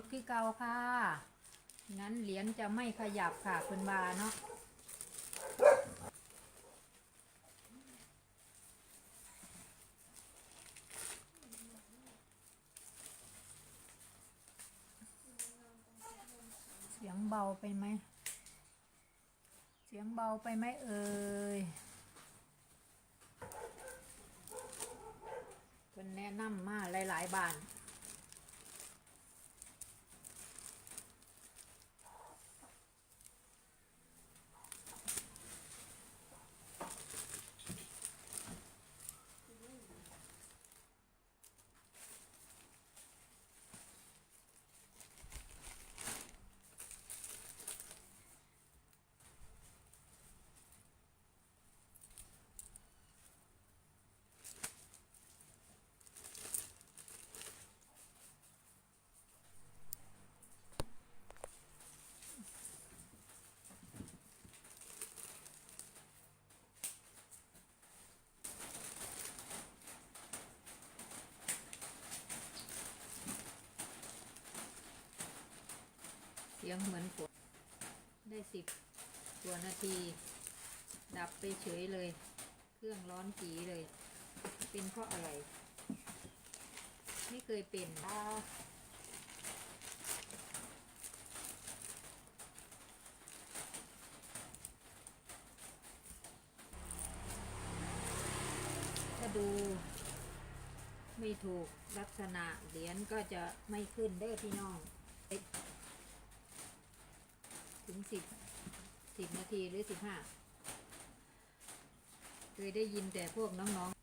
ดคือเก่าค่ะ งั้นเหรียญจะไม่ขยับค่ะคุณบาเนาะเสียงเบาไปไหม เสียงเบาไปไหมเอ่ยเพิ่นแนะนำมาหลาย ๆ บ้าน สียงเหมือนฝนได้สิบกว่านาที ดับไปเฉยเลย เครื่องร้อนจีเลย เป็นเพราะอะไร ไม่เคยเป็นอ่าถ้าดูไม่ถูกลักษณะเหรียญก็จะไม่ขึ้นเด้อพี่น้อง ถึงสิบสิบนาทีหรือสิบห้าเคยได้ยินแต่พวกน้องๆ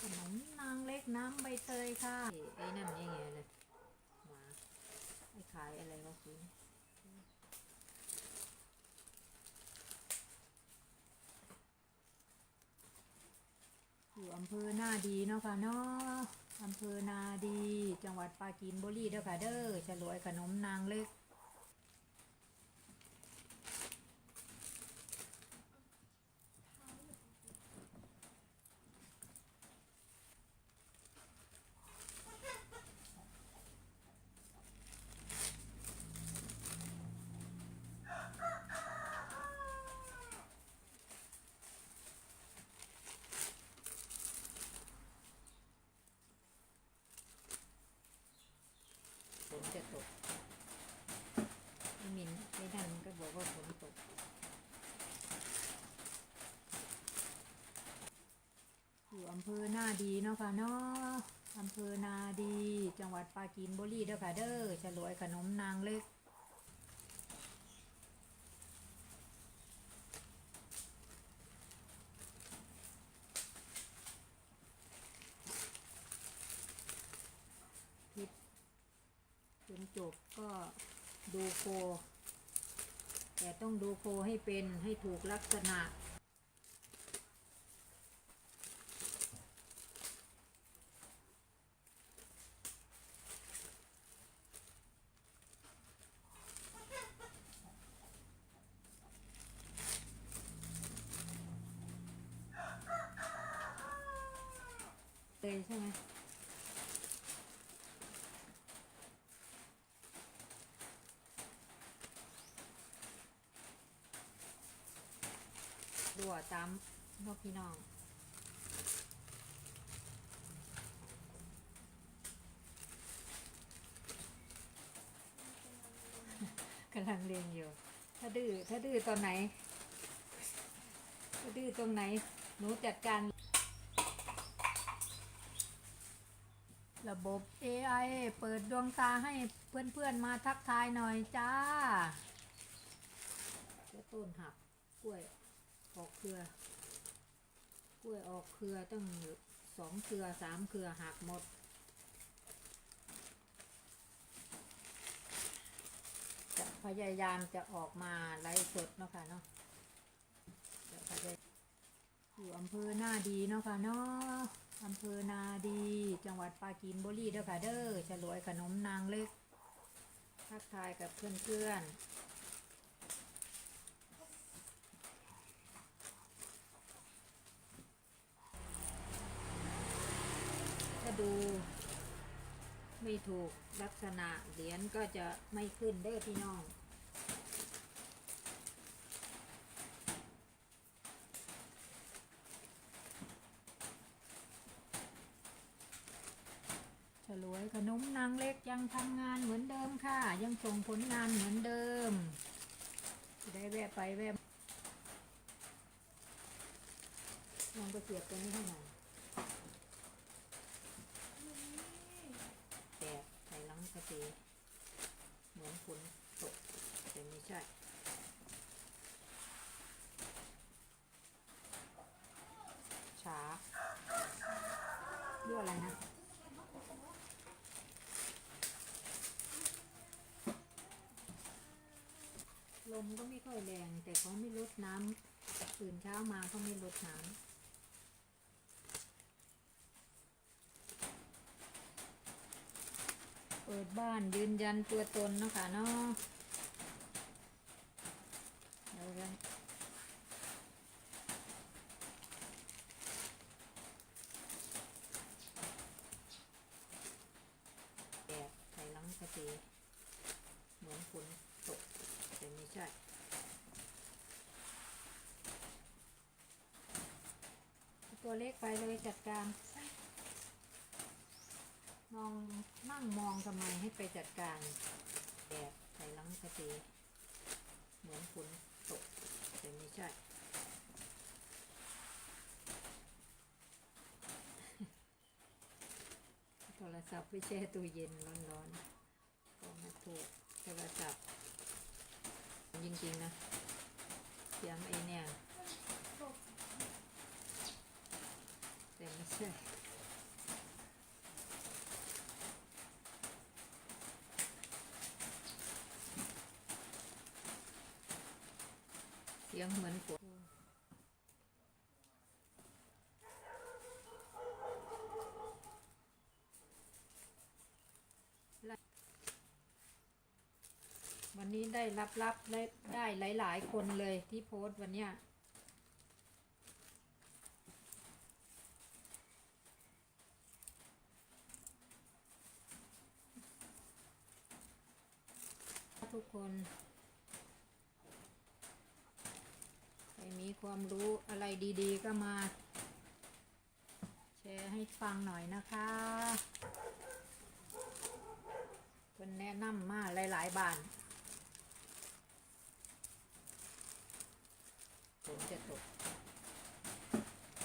ขนมนางเล็กน้ำใบเตยค่ะ ไอ้นั่นยังไงเลย มา ไอ้ขายอะไรก็คือ อยู่อำเภอนาดีเนาะค่ะเนาะอำเภอนาดี จังหวัดปราจีนบุรีเด้อค่ะเด้อฉลวยขนมนางเล็ก นจะตกไอ้มินไม่ดันก็บอกว่าฝนตกอยู่อำเภอนาดีเนาะค่ะเนาะอำเภอนาดี จังหวัดปราจีนบุรีเด้อค่ะเด้อฉลวยขนมนางเล็ก ทิศ จบก็ดูโค แต่ต้องดูโคให้เป็นให้ถูกลักษณะ ดูอะตามพวกพี่น้องกำลังเรียนอยู่ ถ้าดื้อ ถ้าดื้อตอนไหน ถ้าดื้อตรงไหน หนูจัดการ ระบบ AI เปิดดวงตาให้เพื่อนๆมาทักทายหน่อยจ้าก็ต้นหักกล้วย ออกเครือ กล้วยออกเครือตั้งสองเครือสามเครือหักหมด จะพยายามจะออกมาไลฟ์สดเนาะค่ะเนาะจะพยายอยู่อำเภอหน้าดีเนาะค่ะเนาะอำเภอนาดี จังหวัดปราจีนบุรีเด้อค่ะเด้อฉลวยขนมนางเล็กทักทายกับเพื่อนๆ ดูไม่ถูกลักษณะเหรียญก็จะไม่ขึ้นเด้อพี่น้องฉลวยขนมนางเล็กยังทำงานเหมือนเดิมค่ะ ยังส่งผลงานเหมือนเดิม ได้แวะไปแวะลองไปเสียบตัวนี้ให้หน่อยแตกใส่ หลังกระเตเหมือนฝนตกแต่ไม่ใช่ ช้าเรื่องอะไรนะลมก็ไม่ค่อยแรง แต่เขาไม่ลดน้ำตื่นเช้ามาเขาไม่ลดน้ำ ปิดบ้านยืนยันตัวตนเนาะคะเนาะเดี๋ยวกแดดใส่ลังกะเตเหมือนฝนตกแต่ไม่ใช่ตัวเล็กไปเลยจัดการ มองนั่งมองทำไมให้ไปจัดการแดดใส่หลังกะเตเหมือนฝนตก แต่ไม่ใช่ โทรศัพท์ไปแช่ตู้เย็นร้อนๆ ก็มาถูกโทรศัพท์จริงๆนะเสียงไอเนี่ยแต่ไม่ใช่ สียงเหมือนฝนวันนี้ได้รับรับได้ได้หลาย ๆ คนเลยที่โพสต์วันเนี้ยทุกคนใคร มีความรู้อะไรดีๆ ก็มา แชร์ให้ฟังหน่อยนะคะคนแนะนำมาหลายๆบ้านฝนจะตก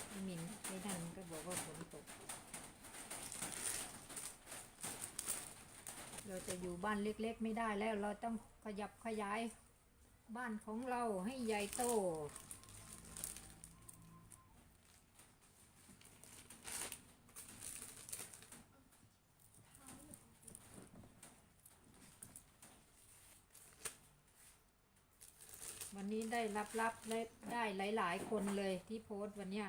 ไม่มินไม่ทันก็บอกว่าฝนตก เราจะอยู่บ้านเล็กๆ ไม่ได้แล้วเราต้องขยับขยายบ้านของเราให้ใหญ่โต วันนี้ได้รับรับได้ได้หลาย ๆ คนเลยที่โพสต์วันเนี้ย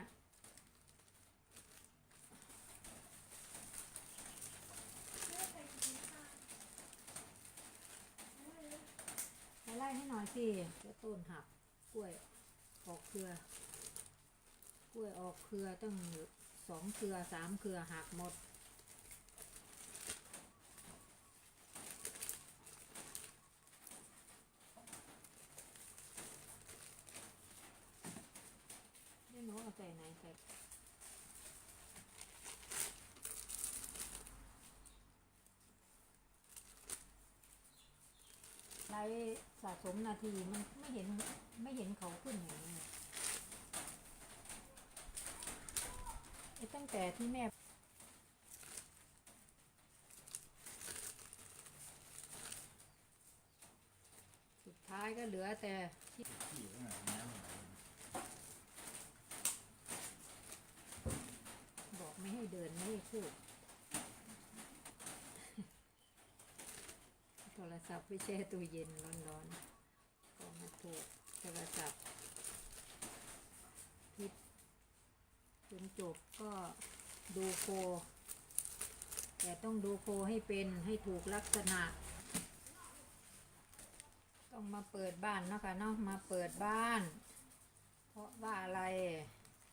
ไปไล่ให้หน่อยสิเดี๋ยวต้นหักกล้วยออกเครือกล้วยออกเครือตั้งสองเครือสามเครือหักหมด นี่หนูเอาใส่ไหนใส่ไลฟ์ สะสมนาทีมันไม่เห็นไม่เห็นเขาขึ้นอย่างนี้ตั้งแต่ที่แม่สุดท้ายก็เหลือแต่ที่ที่ข้างหลังน้ำบอกไม่ให้เดินไม่ให้พูด โท รศัพท์ไปแช่ตู้เย็นร้อนๆก็มาถูกโทรศัพท์ทิปจนจบก็ดูโค แต่ต้องดูโคให้เป็นให้ถูกลักษณะ ต้องมาเปิดบ้านเนาะคะเนาะมาเปิดบ้าน เพราะว่าอะไร